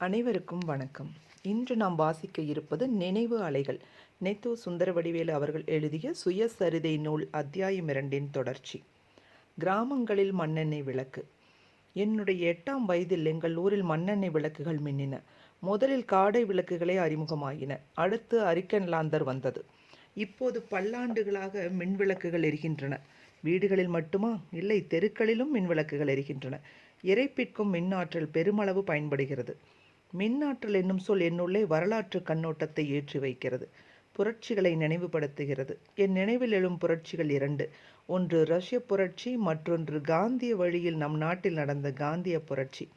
அனைவருக்கும் வணக்கம். இன்று நாம் வாசிக்க இருப்பது நினைவு அலைகள். நெத்து சுந்தரவடிவேலு அவர்கள் எழுதிய சுயசரிதை நூல் அத்தியாயம் இரண்டின் தொடர்ச்சி. கிராமங்களில் மண்ணெண்ணெய் விளக்கு. என்னுடைய எட்டாம் வயதில் எங்கள் ஊரில் மண்ணெண்ணெய் விளக்குகள் மின்னின. முதலில் காடை விளக்குகளே அறிமுகமாகின அடுத்து அரிக்கன்லாந்தர் வந்தது. இப்போது பல்லாண்டுகளாக மின் விளக்குகள் எரிகின்றன. வீடுகளில் மட்டுமா? இல்லை தெருக்களிலும் மின் விளக்குகள் எரிகின்றன. இறைப்பிற்கும் மின்னாற்றல் பெருமளவு பயன்படுகிறது. மின்னாற்றல் என்னும் சொல் என்னுள்ளே வரலாற்று கண்ணோட்டத்தை ஏற்றி வைக்கிறது. புரட்சிகளை நினைவுபடுத்துகிறது. என் நினைவில் எழும் புரட்சிகள் இரண்டு. ஒன்று ரஷ்ய புரட்சி மற்றொன்று காந்திய வழியில் நம் நாட்டில் நடந்த காந்திய புரட்சி.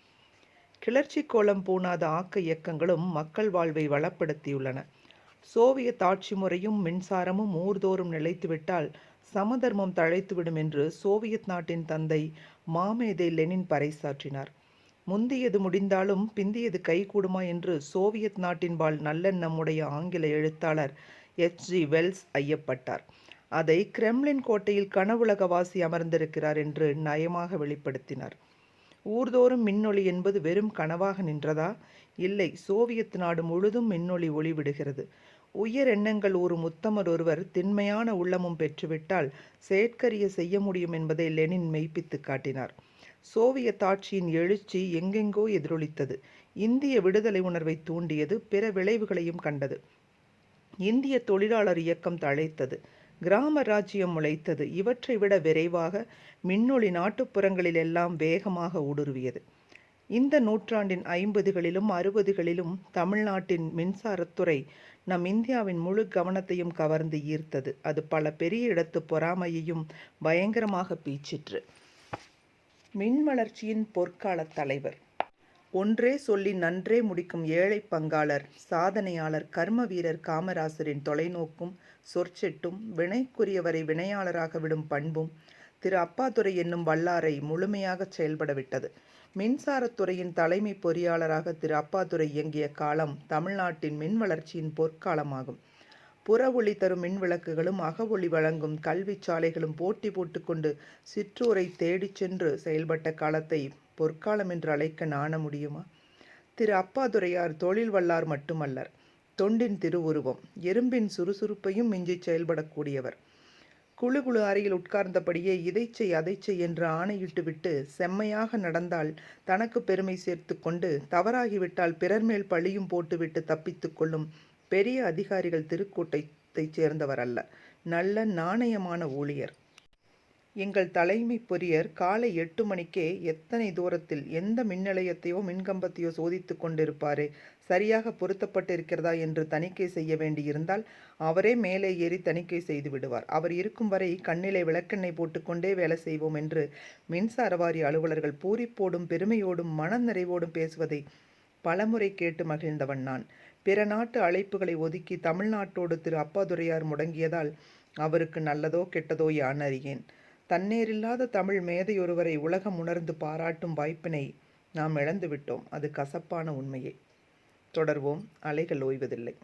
கிளர்ச்சி கோலம் பூணாத ஆக்க இயக்கங்களும் மக்கள் வாழ்வை வளப்படுத்தியுள்ளன. சோவியத் ஆட்சி முறையும் மின்சாரமும் ஊர்தோறும் நிலைத்துவிட்டால் சமதர்மம் தழைத்துவிடும் என்று சோவியத் நாட்டின் தந்தை மாமேதே லெனின் பறைசாற்றினார். முந்தியது முடிந்தாலும் பிந்தியது கைகூடுமா என்று சோவியத் நாட்டின்பால் நல்லெண்ணமுடைய ஆங்கில எழுத்தாளர் எச். ஜி. வெல்ஸ் ஐயப்பட்டார். அதை கிரெம்லின் கோட்டையில் கனவுலகவாசி அமர்ந்திருக்கிறார் என்று நயமாக வெளிப்படுத்தினார். ஊர்தோறும் மின்னொளி என்பது வெறும் கனவாக நின்றதா? இல்லை சோவியத் நாடு முழுதும் மின்னொளி ஒளிவிடுகிறது. உயர் எண்ணங்கள் ஒரு முத்தமர் ஒருவர் திண்மையான உள்ளமும் பெற்றுவிட்டால் செயற்கரிய செய்ய முடியும் என்பதை லெனின் மெய்ப்பித்து காட்டினார். சோவியத் ஆட்சியின் எழுச்சி எங்கெங்கோ எதிரொலித்தது. இந்திய விடுதலை உணர்வை தூண்டியது பிற விளைவுகளையும் கண்டது. இந்திய தொழிலாளர் இயக்கம் தழைத்தது. கிராம ராஜ்யம் முளைத்தது. இவற்றை விட விரைவாக மின்னொளி நாட்டுப்புறங்களில் எல்லாம் வேகமாக ஊடுருவியது. இந்த நூற்றாண்டின் ஐம்பதுகளிலும் அறுபதுகளிலும் தமிழ்நாட்டின் மின்சாரத்துறை நம் இந்தியாவின் முழு கவனத்தையும் கவர்ந்து ஈர்த்தது. அது பல பெரிய இடத்து பொறாமையையும் பயங்கரமாக பீச்சிற்று. மின் வளர்ச்சியின் பொற்கால தலைவர். ஒன்றே சொல்லி நன்றே முடிக்கும் ஏழை பங்காளர் சாதனையாளர் கர்ம வீரர் காமராசரின் தொலைநோக்கும் சொற்செட்டும் வினைக்குரியவரை வினையாளராக விடும் பண்பும் திரு அப்பாதுரை என்னும் வல்லாரை முழுமையாக செயல்பட விட்டது மின்சாரத்துறையின் தலைமை பொறியாளராக திரு அப்பாதுரை இயங்கிய காலம் தமிழ்நாட்டின் மின் வளர்ச்சியின் பொற்காலமாகும். புற ஒளி தரும் மின் விளக்குகளும் அக ஒளி வழங்கும் கல்வி சாலைகளும் போட்டி போட்டுக்கொண்டு சிற்றூரை தேடிச் சென்று செயல்பட்ட காலத்தை பொற்காலம் என்று அழைக்க நாண முடியுமா? திரு அப்பாதுரையார் தொழில் வல்லார் மட்டுமல்லர். தொண்டின் திருவுருவம். எறும்பின் சுறுசுறுப்பையும் மிஞ்சி செயல்படக்கூடியவர். குழு குழு அறையில் உட்கார்ந்தபடியே இதைச்சை அதைச்சை என்று ஆணையிட்டுவிட்டு செம்மையாக நடந்தால் தனக்கு பெருமை சேர்த்து கொண்டு தவறாகிவிட்டால் பிறர் மேல் பழியும் போட்டுவிட்டு தப்பித்து கொள்ளும் பெரிய அதிகாரிகள் திருக்கூட்டத்தைச் சேர்ந்தவர் அல்ல நல்ல நாணயமான ஊழியர். எங்கள் தலைமை பொறியர் காலை எட்டு மணிக்கே எத்தனை தூரத்தில் எந்த மின்நிலையத்தையோ மின்கம்பத்தையோ சோதித்து கொண்டிருப்பாரே சரியாக பொருத்தப்பட்டிருக்கிறதா என்று தணிக்கை செய்ய வேண்டியிருந்தால் அவரே மேலே ஏறி தணிக்கை செய்து விடுவார். அவர் இருக்கும் வரை கண்ணிலே விளக்கெண்ணெய் போட்டுக்கொண்டே வேலை செய்வோம் என்று மின்சார வாரிய அலுவலர்கள் பூரிப்போடும் பெருமையோடும் மனநிறைவோடும் பேசுவதை பலமுறை கேட்டு மகிழ்ந்தவன் நான். பிற நாட்டு அழைப்புகளை ஒதுக்கி தமிழ்நாட்டோடு திரு அப்பாதுரையார் முடங்கியதால் அவருக்கு நல்லதோ கெட்டதோ யான் அறியேன். தன்னேரில்லாத தமிழ் மேதையொருவரை உலகம் உணர்ந்து பாராட்டும் வாய்ப்பினை நாம் இழந்துவிட்டோம். அது கசப்பான உண்மையே. தொடர்வோம். அலைகள் ஓய்வதில்லை.